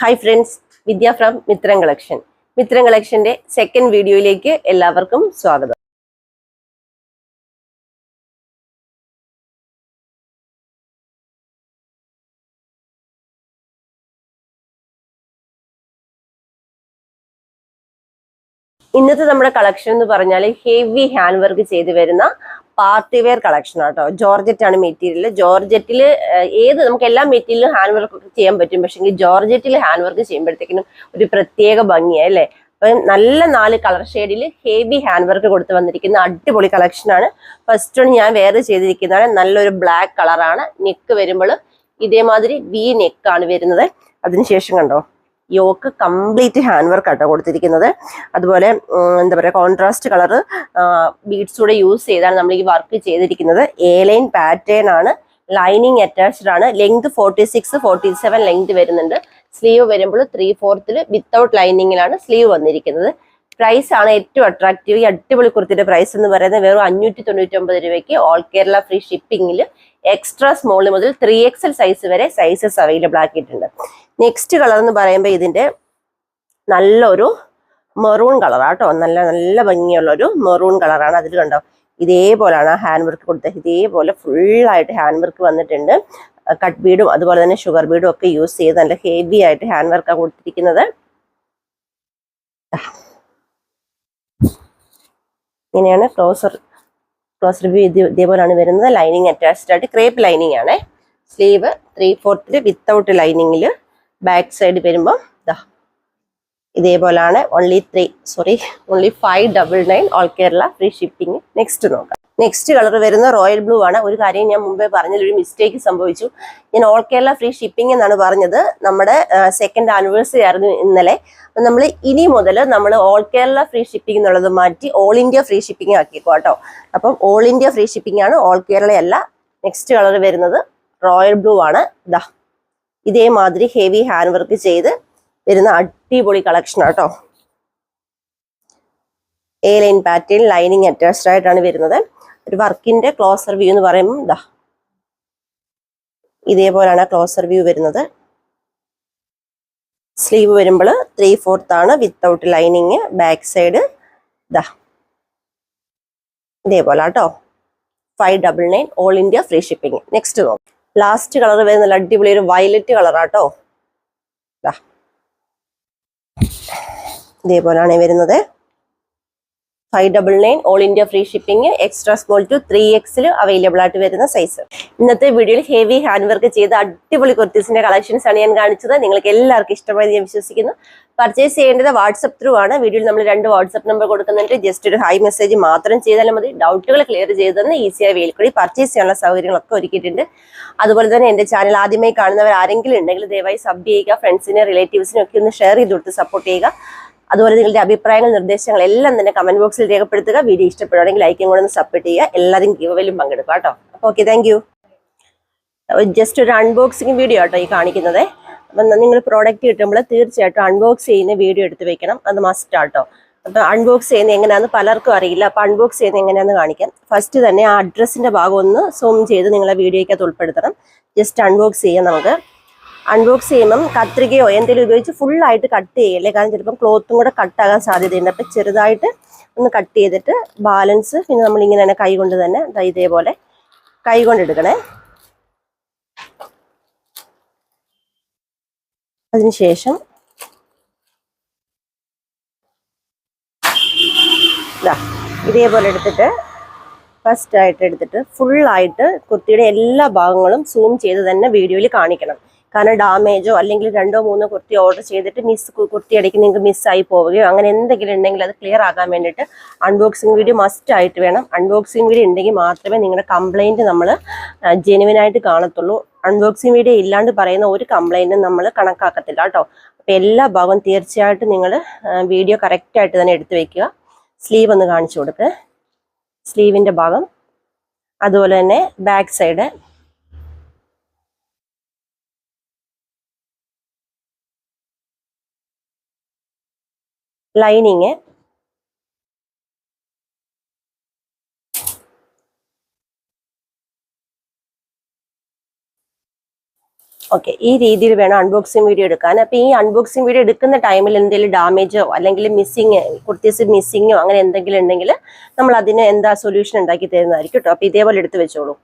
Hi friends Vidya from Mithram collection Mithram കളക്ഷന്റെ second വീഡിയോയിലേക്ക് എല്ലാവർക്കും സ്വാഗതം. ഇന്നത്തെ നമ്മുടെ കളക്ഷൻ എന്ന് പറഞ്ഞാൽ ഹെവി ഹാൻഡ് വർക്ക് ചെയ്ത് വരുന്ന പാർട്ടി വെയർ കളക്ഷൻ ആട്ടോ. ജോർജറ്റ് ആണ് മെറ്റീരിയൽ ജോർജറ്റിൽ ഏത് നമുക്ക് എല്ലാ മെറ്റീരിയലും ഹാൻഡ് വർക്ക് ചെയ്യാൻ പറ്റും. പക്ഷേ ജോർജറ്റിൽ ഹാൻഡ് വർക്ക് ചെയ്യുമ്പോഴത്തേക്കിനും ഒരു പ്രത്യേക ഭംഗിയാണ് അല്ലേ? അപ്പം നല്ല നാല് കളർ ഷെയ്ഡിൽ ഹെവി ഹാൻഡ് വർക്ക് കൊടുത്ത് വന്നിരിക്കുന്ന അടിപൊളി കളക്ഷനാണ്. ഫസ്റ്റ് ഒന്ന് ഞാൻ വേറെ ചെയ്തിരിക്കുന്നതാണ്. നല്ലൊരു ബ്ലാക്ക് കളറാണ്. നെക്ക് വരുമ്പോൾ ഇതേമാതിരി വി നെക്കാണ് വരുന്നത്. അതിനുശേഷം കണ്ടോ? യോക്ക് കംപ്ലീറ്റ് ഹാൻഡ് വർക്ക് ആട്ടോ കൊടുത്തിരിക്കുന്നത്. അതുപോലെ എന്താ പറയുക കോൺട്രാസ്റ്റ് കളർ ബീഡ്സ് കൂടെ യൂസ് ചെയ്താണ് നമ്മൾ ഈ വർക്ക് ചെയ്തിരിക്കുന്നത്. എ ലൈൻ പാറ്റേൺ ആണ്. ലൈനിങ് അറ്റാച്ച്ഡ് ആണ്. Length forty six forty seven length വരുന്നുണ്ട്. സ്ലീവ് വരുമ്പോൾ ത്രീ ഫോർത്തിൽ വിത്തൗട്ട് ലൈനിങ്ങിലാണ് സ്ലീവ് വന്നിരിക്കുന്നത്. പ്രൈസ് ആണ് ഏറ്റവും അട്രാക്റ്റീവ് ഈ അടിപൊളി കുർത്തിയുടെ പ്രൈസ് എന്ന് പറയുന്നത് വെറും അഞ്ഞൂറ്റി തൊണ്ണൂറ്റി ഒമ്പത് രൂപയ്ക്ക് ഓൾ കേരള ഫ്രീ ഷിപ്പിംഗിൽ എക്സ്ട്രാ സ്മോൾ മുതൽ ത്രീ എക്സൽ സൈസ് വരെ സൈസസ് അവൈലബിൾ ആക്കിയിട്ടുണ്ട്. നെക്സ്റ്റ് കളർ എന്ന് പറയുമ്പോൾ ഇതിന്റെ നല്ലൊരു മെറൂൺ കളറാട്ടോ നല്ല നല്ല ഭംഗിയുള്ള ഒരു മെറൂൺ കളറാണ് അതിൽ കണ്ടോ? ഇതേപോലെയാണ് ഹാൻഡ് വർക്ക് കൊടുത്തത്. ഇതേപോലെ ഫുള്ളായിട്ട് ഹാൻഡ് വർക്ക് വന്നിട്ടുണ്ട്. കട്ട് ബീഡും അതുപോലെ തന്നെ ഷുഗർ ബീഡും ഒക്കെ യൂസ് ചെയ്ത് നല്ല ഹെവി ആയിട്ട് ഹാൻഡ് വർക്കാണ് കൊടുത്തിരിക്കുന്നത്. ഇങ്ങനെയാണ് ക്ലോസർ ക്ലോസ് റിവ്യൂ ഇത് ഇതേപോലെയാണ് വരുന്നത്. ലൈനിങ് അറ്റാച്ച്ഡ് ആയിട്ട് ക്രേപ്പ് ലൈനിങ് ആണ്. സ്ലീവ് ത്രീ ഫോർത്തിൽ വിത്തൗട്ട് ലൈനിങ്ങിൽ ബാക്ക് സൈഡ് വരുമ്പോൾ ഇതാ ഇതേപോലാണ് only three sorry only five double nine all Kerala free shipping next നോക്കാം. നെക്സ്റ്റ് കളർ വരുന്ന റോയൽ ബ്ലൂ ആണ്. ഒരു കാര്യം ഞാൻ മുമ്പേ പറഞ്ഞതിൽ ഒരു മിസ്റ്റേക്ക് സംഭവിച്ചു. ഞാൻ ഓൾ കേരള ഫ്രീ ഷിപ്പിംഗ് എന്നാണ് പറഞ്ഞത്. നമ്മുടെ സെക്കൻഡ് ആനിവേഴ്സറി ആയിരുന്നു ഇന്നലെ. അപ്പം നമ്മൾ ഇനി മുതൽ നമ്മൾ ഓൾ കേരള ഫ്രീ ഷിപ്പിംഗ് എന്നുള്ളത് മാറ്റി ഓൾ ഇന്ത്യ ഫ്രീ ഷിപ്പിംഗ് ആക്കിക്കോ കേട്ടോ അപ്പം ഓൾ ഇന്ത്യ ഫ്രീ ഷിപ്പിംഗ് ആണ് ഓൾ കേരളയല്ല നെക്സ്റ്റ് കളർ വരുന്നത് റോയൽ ബ്ലൂ ആണ്. ദാ ഇതേമാതിരി ഹെവി ഹാൻഡ് വർക്ക് ചെയ്ത് വരുന്ന അടിപൊളി കളക്ഷൻ ആട്ടോ A line pattern lining attached ആയിട്ടാണ് വരുന്നത്. ഒരു വർക്കിന്റെ ക്ലോസർ വ്യൂ എന്ന് പറയുമ്പോൾ ഇതാ ഇതേപോലെയാണ് ക്ലോസർ വ്യൂ വരുന്നത്. സ്ലീവ് വരുമ്പോൾ ത്രീ ഫോർത്ത് ആണ് വിത്തൗട്ട് ലൈനിങ് ബാക്ക് സൈഡ് ഇതാ ഇതേപോലെ കേട്ടോ five double nine all India free shipping next നോക്കാം. ലാസ്റ്റ് കളർ വരുന്ന അടിപൊളി ഒരു വയലറ്റ് കളറാട്ടോ ഇതേപോലാണ് വരുന്നത്. Five double nine all India free shipping extra small two three XL available ആയിട്ട് വരുന്ന സൈസ് ഇന്നത്തെ വീഡിയോയിൽ ഹെവി ഹാൻഡ് വർക്ക് ചെയ്ത അടിപൊളി കുർത്തീസിന്റെ കളക്ഷൻസ് ആണ് ഞാൻ കാണിച്ചത്. നിങ്ങൾക്ക് എല്ലാവർക്കും ഇഷ്ടമായി ഞാൻ വിശ്വസിക്കുന്നു. പർച്ചേസ് ചെയ്യേണ്ടത് വാട്സപ്പ് ത്രൂ ആണ്. വീഡിയോയിൽ നമ്മൾ രണ്ട് വാട്സപ്പ് നമ്പർ കൊടുക്കുന്നുണ്ട്. ജസ്റ്റ് ഒരു ഹൈ മെസ്സേജ് മാത്രം ചെയ്താലും മതി. ഡൗട്ടുകൾ ക്ലിയർ ചെയ്ത് തന്നെ ഈസിയായി വെയിൽ കൂടി പർച്ചേസ് ചെയ്യാനുള്ള സൗകര്യങ്ങളൊക്കെ ഒരുക്കിയിട്ടുണ്ട്. അതുപോലെ തന്നെ എന്റെ ചാനൽ ആദ്യമായി കാണുന്നവർ ആരെങ്കിലും ഉണ്ടെങ്കിൽ ദയവായി സബ് ചെയ്യുക. ഫ്രണ്ട്സിനെ റിലേറ്റീവ്സിനെ ഒക്കെ ഒന്ന് ഷെയർ ചെയ്ത് കൊടുത്ത് സപ്പോർട്ട് ചെയ്യുക. അതുപോലെ നിങ്ങളുടെ അഭിപ്രായങ്ങൾ നിർദ്ദേശങ്ങൾ എല്ലാം തന്നെ കമന്റ് ബോക്സിൽ രേഖപ്പെടുത്തുക. വീഡിയോ ഇഷ്ടപ്പെടുകയാണെങ്കിൽ ലൈക്കും കൂടെ ഒന്ന് സപ്പോർട്ട് ചെയ്യുക. എല്ലാവരും ഗീവലും പങ്കെടുക്കുക കേട്ടോ. ഓക്കെ താങ്ക് ജസ്റ്റ് ഒരു അൺബോക്സിങ് വീഡിയോ കേട്ടോ ഈ കാണിക്കുന്നത്. അപ്പം നിങ്ങൾ പ്രോഡക്റ്റ് കിട്ടുമ്പോൾ തീർച്ചയായിട്ടും അൺബോക്സ് ചെയ്യുന്ന വീഡിയോ എടുത്ത് വെക്കണം. അത് മസ്റ്റ് ആട്ടോ. അപ്പം അൺബോക്സ് ചെയ്യുന്നത് എങ്ങനെയാണെന്ന് പലർക്കും അറിയില്ല. അപ്പം അൺബോക്സ് ചെയ്യുന്നത് എങ്ങനെയാണെന്ന് കാണിക്കാം. ഫസ്റ്റ് തന്നെ ആ അഡ്രസ്സിന്റെ ഭാഗം ഒന്ന് സൂം ചെയ്ത് നിങ്ങളെ വീഡിയോയ്ക്കകത്ത് ഉൾപ്പെടുത്തണം. ജസ്റ്റ് അൺബോക്സ് ചെയ്യാം നമുക്ക്. അൺബോക്സ് ചെയ്യുമ്പം കത്രികയോ എന്തെങ്കിലും ഉപയോഗിച്ച് ഫുൾ ആയിട്ട് കട്ട് ചെയ്യല്ലേ? കാരണം ചിലപ്പം ക്ലോത്തും കൂടെ കട്ടാകാൻ സാധ്യതയുണ്ട്. അപ്പം ചെറുതായിട്ട് ഒന്ന് കട്ട് ചെയ്തിട്ട് ബാലൻസ് പിന്നെ നമ്മൾ ഇങ്ങനെ തന്നെ കൈ കൊണ്ട് തന്നെ ഇതേപോലെ കൈ കൊണ്ട് എടുക്കണേ. അതിനുശേഷം ഇതേപോലെ എടുത്തിട്ട് ഫസ്റ്റ് ആയിട്ട് എടുത്തിട്ട് ഫുള്ളായിട്ട് കുർത്തിയുടെ എല്ലാ ഭാഗങ്ങളും സൂം ചെയ്ത് തന്നെ വീഡിയോയിൽ കാണിക്കണം. കാരണം ഡാമേജോ അല്ലെങ്കിൽ രണ്ടോ മൂന്നോ കുർത്തി ഓർഡർ ചെയ്തിട്ട് മിസ് കുർത്തി ഇടയ്ക്ക് നിങ്ങൾക്ക് മിസ്സായി പോവുകയോ അങ്ങനെ എന്തെങ്കിലും ഉണ്ടെങ്കിൽ അത് ക്ലിയർ ആകാൻ വേണ്ടിയിട്ട് അൺബോക്സിംഗ് വീഡിയോ മസ്റ്റ് ആയിട്ട് വേണം. അൺബോക്സിംഗ് വീഡിയോ ഉണ്ടെങ്കിൽ മാത്രമേ നിങ്ങളുടെ കംപ്ലൈന്റ് നമ്മൾ ജെനുവിൻ ആയിട്ട് കാണത്തുള്ളൂ. അൺബോക്സിംഗ് വീഡിയോ ഇല്ലാണ്ട് പറയുന്ന ഒരു കംപ്ലൈന്റും നമ്മൾ കണക്കാക്കത്തില്ല കേട്ടോ. അപ്പോൾ എല്ലാ ഭാഗവും തീർച്ചയായിട്ടും നിങ്ങൾ വീഡിയോ കറക്റ്റായിട്ട് തന്നെ എടുത്തു വയ്ക്കുക സ്ലീവ് ഒന്ന് കാണിച്ചു കൊടുക്കുക സ്ലീവിന്റെ ഭാഗം. അതുപോലെ തന്നെ ബാക്ക് സൈഡ് ലൈനിങ് ഓക്കെ ഈ രീതിയിൽ വേണം അൺബോക്സിംഗ് വീഡിയോ എടുക്കാൻ. അപ്പൊ ഈ അൺബോക്സിംഗ് വീഡിയോ എടുക്കുന്ന ടൈമിൽ എന്തെങ്കിലും ഡാമേജോ അല്ലെങ്കിൽ മിസ്സിങ് കുർത്തീസ് മിസ്സിങ്ങോ അങ്ങനെ എന്തെങ്കിലും ഉണ്ടെങ്കിൽ നമ്മൾ അതിന് എന്താ സൊല്യൂഷൻ ഉണ്ടാക്കി തരുന്നതായിരിക്കും കേട്ടോ അപ്പൊ ഇതേപോലെ എടുത്ത് വെച്ചോളൂ.